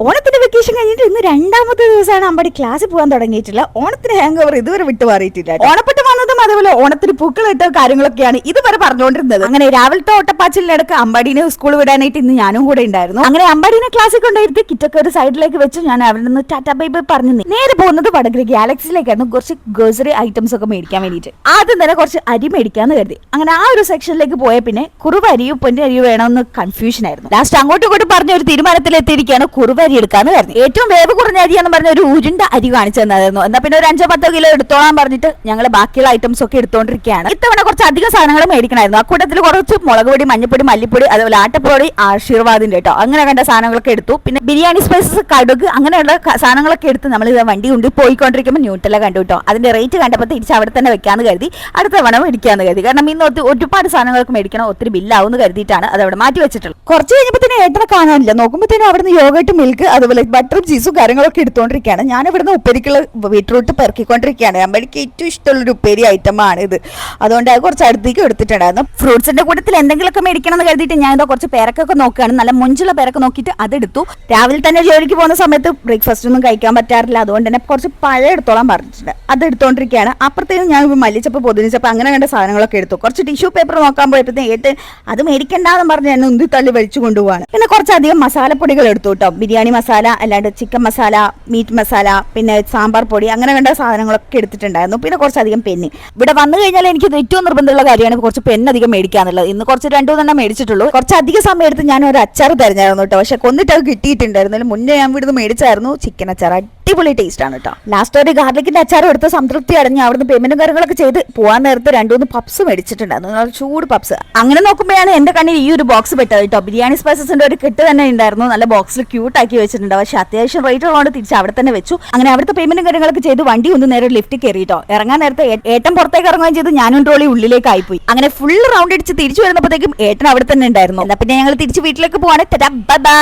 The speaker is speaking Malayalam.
ഓണത്തിന്റെ വെക്കേഷൻ കഴിഞ്ഞിട്ട് ഇന്ന് രണ്ടാമത്തെ ദിവസമാണ് അമ്പടി ക്ലാസ് പോകാൻ തുടങ്ങിയിട്ടില്ല ഓണത്തിന് ഹാങ് ഓവർ ഇതുവരെ വിട്ടു മാറിയിട്ടില്ല ഓണപ്പെട്ട് വന്നതും അതേപോലെ ഓണത്തിന് പൂക്കളിട്ട കാര്യങ്ങളൊക്കെയാണ് ഇതുവരെ പറഞ്ഞുകൊണ്ടിരുന്നത്. അങ്ങനെ രാവിലത്തെ ഓട്ടപ്പാച്ചിലിടക്ക് അമ്പാടിനെ സ്കൂൾ വിടാനായിട്ട് ഇന്ന് ഞാനും കൂടെ ഉണ്ടായിരുന്നു. അങ്ങനെ അമ്പാടിനെ ക്ലാസ്സിൽ കൊണ്ടുവരുത്തി കിറ്റൊക്കെ ഒരു സൈഡിലേക്ക് വെച്ച് ഞാൻ അവിടെ നിന്ന് ടാറ്റ ബൈ ബൈ പറഞ്ഞു നേരെ പോകുന്നത് വടകര ഗാലക്സിയിലേക്കായിരുന്നു കുറച്ച് ഗ്രോസറി ഐറ്റംസ് ഒക്കെ മേടിക്കാൻ വേണ്ടിയിട്ട്. ആദ്യം തന്നെ കുറച്ച് അരി മേടിക്കാന്ന് കരുതി. അങ്ങനെ ആ ഒരു സെക്ഷനിലേക്ക് പോയ പിന്നെ കുറുവ അരിയും പൊന്റെ അരിയും വേണമെന്ന് കൺഫ്യൂഷൻ ആയിരുന്നു. ലാസ്റ്റ് അങ്ങോട്ടും ഇങ്ങോട്ടും പറഞ്ഞ ഒരു തീരുമാനത്തിൽ എത്തിയിരിക്കുകയാണ് കുറുവ അരി എടുക്കാന്ന് കരുതി. ഏറ്റവും വേവ് കുറഞ്ഞ അരിയാന്ന് പറഞ്ഞ ഒരു ഉരുണ്ട അരി കാണിച്ചു തന്നായിരുന്നു എന്നാ പിന്നെ ഒരു അഞ്ചോ പത്തോ കിലോ എടുത്തോളാൻ പറഞ്ഞിട്ട് ഞങ്ങൾ ബാക്കിയുള്ള ഐറ്റംസ് ഒക്കെ എടുത്തുകൊണ്ടിരിക്കുകയാണ് ഇത്തവണ കുറച്ച് അധികം സാധനങ്ങൾ മേടിക്കണമായിരുന്നു. ആ കൂട്ടത്തിൽ കുറച്ച് മുളക് പൊടി മഞ്ഞപ്പൊടി മല്ലിപ്പൊടി അതുപോലെ ആട്ടപ്പൊടി ആശീർവാദിന്റെ കേട്ടോ അങ്ങനെ കണ്ട സാധനങ്ങളൊക്കെ എടുത്തു. പിന്നെ ബിരിയാണി സ്പൈസസ് കടുക് അങ്ങനെയുള്ള സാധനങ്ങളൊക്കെ എടുത്ത് നമ്മൾ ഇത് വണ്ടി കൊണ്ട് പോയിക്കൊണ്ടിരിക്കുമ്പോൾ ന്യൂട്രല കണ്ടു കേട്ടോ അതിന്റെ റേറ്റ് കണ്ടപ്പോൾ തിരിച്ച് അവിടെ തന്നെ വെക്കാന്ന് കരുതി. അടുത്ത തവണ മേടിക്കാന്ന് കരുതി. കാരണം ഇന്ന് ഒരുപാട് സാധനങ്ങൾക്ക് മേടിക്കണം ഒത്തിരി ബില്ലാവും കരുതിയിട്ടാണ് അത് അവിടെ മാറ്റി വെച്ചിട്ടുള്ളത്. കുറച്ച് കഴിഞ്ഞപ്പോൾ തന്നെ ഏട്ടനെ കാണാനില്ല. നോക്കുമ്പോൾ തന്നെ അവിടുന്ന് യോഗട്ട് മിൽക്ക് അതുപോലെ ബട്ടറും ചീസും കാര്യങ്ങളൊക്കെ എടുത്തുകൊണ്ടിരിക്കുകയാണ് ഞാൻ ഇവിടുന്ന് ഉപ്പേരിക്കുള്ള ബീട്രൂട്ട് പെറുക്കിക്കൊണ്ടിരിക്കുകയാണ് അമ്മയ്ക്ക് ഏറ്റവും ഇഷ്ടമുള്ളൊരു ഉപ്പേരി ഐറ്റമാണ് ഇത് അതുകൊണ്ട് അത് കുറച്ച് അടുത്തേക്ക് എടുത്തിട്ടുണ്ടായിരുന്നു. ഫ്രൂട്ട്സിന്റെ കൂട്ടത്തിൽ എന്തെങ്കിലുമൊക്കെ മേടിക്കണം എന്ന് കരുതിയിട്ട് ഞാൻ ഇതാ കുറച്ച് പേരക്കൊക്കെ നോക്കുകയാണ്. നല്ല മുഞ്ചുള്ള പേരൊക്കെ നോക്കിയിട്ട് അതെടുത്തു. രാവിലെ തന്നെ ജോലിക്ക് പോകുന്ന സമയത്ത് ബ്രേക്ക്ഫാസ്റ്റ് ഒന്നും കഴിക്കാൻ പറ്റാറില്ല. അതുകൊണ്ട് തന്നെ കുറച്ച് പഴം എടുത്തോളാൻ പറഞ്ഞിട്ടുണ്ട്. അത് എടുത്തോണ്ടിരിക്കുകയാണ്. അപ്പുറത്തേക്കും ഞാൻ മല്ലിച്ചപ്പ് പൊതിനിച്ചപ്പ് അങ്ങനെ കണ്ട സാധനങ്ങളൊക്കെ എടുത്തു. കുറച്ച് ടിഷ്യൂ പേപ്പർ നോക്കാൻ പോയപ്പോഴത്തേക്ക് ഏട്ട് അത് മേടിക്കണ്ടെന്ന് പറഞ്ഞ് ഞാൻ ഉന്തി തള്ളി വലിച്ചു കൊണ്ടുപോവാണ്. പിന്നെ കുറച്ചധികം മസാലപ്പൊടികൾ എടുത്തു കേട്ടോ. ബിരിയാണി മസാല അല്ലാണ്ട് ചിക്കൻ മസാല മീറ്റ് മസാല പിന്നെ സാമ്പാർ പൊടി അങ്ങനെ കണ്ട സാധനങ്ങളൊക്കെ എടുത്തിട്ടുണ്ടായിരുന്നു. പിന്നെ കുറച്ചധികം പെന്ന്. ഇവിടെ വന്നു കഴിഞ്ഞാൽ എനിക്ക് ഏറ്റവും നിർബന്ധമുള്ള കാര്യമാണ് കുറച്ച് പെണ്ണധികം മേടിക്കാന്നുള്ളത്. ഇന്ന് കുറച്ച് രണ്ടു തന്നെ മേടിച്ചിട്ടുള്ളൂ. കുറച്ച് അധികം സമയം എടുത്ത് ഞാൻ ഒരു അച്ചാർ തിരഞ്ഞായിരുന്നു കേട്ടോ. പക്ഷെ കൊന്നിട്ട് അത് കിട്ടിയിട്ടുണ്ടായിരുന്നു മുന്നേ ഞാൻ ഇവിടുന്ന് മേടിച്ചായിരുന്നു. ചിക്കൻ അച്ചാർ അടിപൊളി ടേസ്റ്റ് ആണ് കേട്ടോ ലാസ്റ്റ് ഒരു ഗാർലിക്കിന്റെ അച്ചാറും എടുത്ത് സംതൃപ്തി അടഞ്ഞ് അവിടുന്ന് പേയ്മെന്റും കാര്യങ്ങളൊക്കെ ചെയ്ത് പോകാൻ നേരത്തെ രണ്ടുമൂന്ന് പപ്സ് മേടിച്ചിട്ടുണ്ടായിരുന്നു. ചൂട് പപ്സ് അങ്ങനെ നോക്കുമ്പോഴാണ് എന്റെ കണ്ണിൽ ഈ ഒരു ബോക്സ് പെട്ടത് കേട്ടോ ബിരിയാണി സ്പൈസസിന്റെ ഒരു കെട്ട് തന്നെ ഉണ്ടായിരുന്നു. നല്ല ബോക്സിൽ ക്യൂട്ട് ആക്കി വെച്ചിട്ടുണ്ട്. പക്ഷെ അത്യാവശ്യം റേറ്റ് ഉള്ളതുകൊണ്ട് തിരിച്ച് അവിടെ തന്നെ വെച്ചു. അങ്ങനെ അവിടുത്തെ പേയ്മെന്റും കാര്യങ്ങളൊക്കെ ചെയ്ത് വണ്ടി ഒന്ന് നേരെ ലിഫ്റ്റ് കയറി കേട്ടോ ഇറങ്ങാൻ നേരത്തെ ഏട്ടൻ പുറത്തേക്ക് ഇറങ്ങുകയും ചെയ്ത്. ഞാനും ട്രോളി ഉള്ളിലേക്ക് ആയിപ്പോയി അങ്ങനെ ഫുൾ റൗണ്ട് അടിച്ച് തിരിച്ചു വരുന്നപ്പോഴത്തേക്കും ഏട്ടൻ അവിടെ തന്നെ ഉണ്ടായിരുന്നു. പിന്നെ ഞങ്ങൾ തിരിച്ച് വീട്ടിലേക്ക് പോവാണ്. ബൈ